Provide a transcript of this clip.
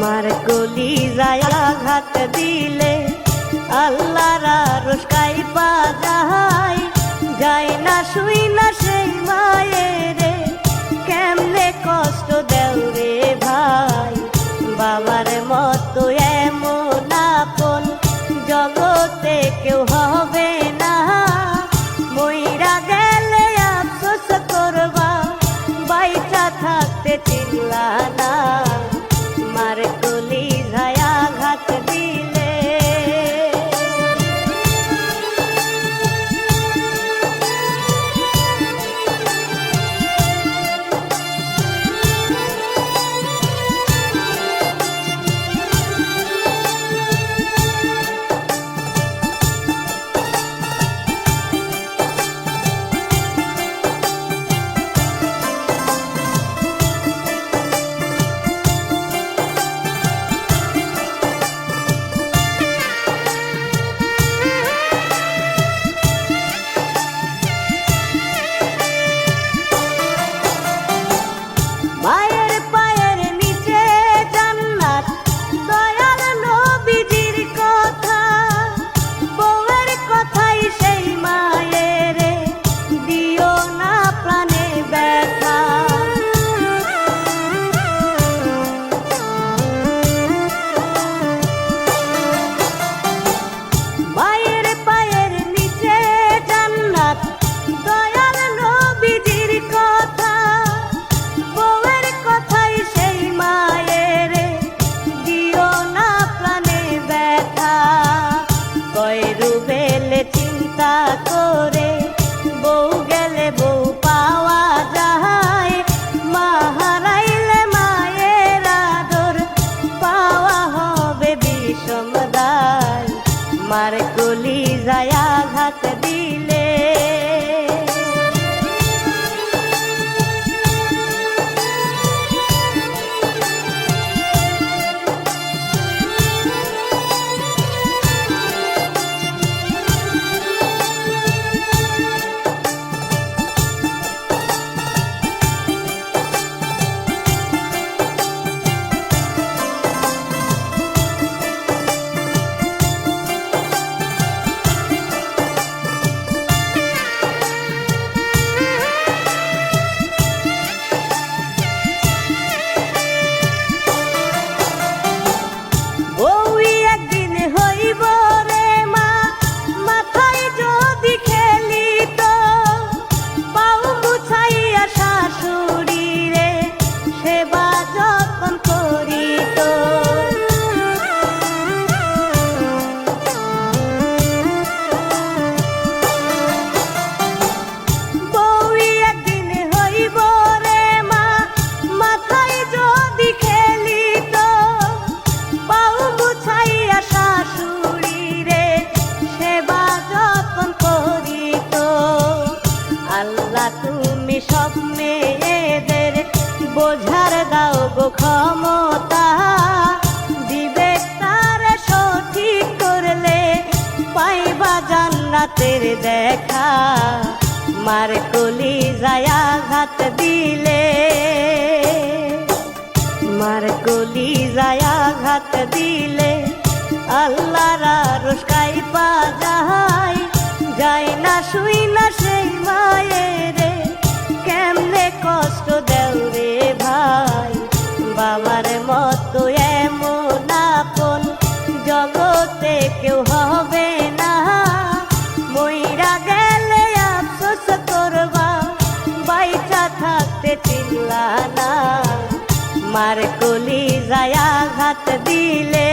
মার কলি যায় আঘাত দিলে, আল্লাহর রোসকাই পা যায় যায় না শুই না সেই মায়েরে, কেমনে কষ্ট দেও রে ভাই? বাবার মতো এমন আপন জগতে কেউ হবে বিষম দায় মার কলি যায় আঘাত দিলে সব মেয়েদের বোঝার দাও গো ক্ষমতা। দিবে তার সঠিক করলে পাইবা জান্নাতের দেখা। মার কলি যায় আঘাত দিলে, মার কলি যায় আঘাত দিলে আল্লাহর রোসকাই পা যায়। যায় না শুই না সেই মায়ের চিল্লা না মার কলি যায় আঘাত দিলে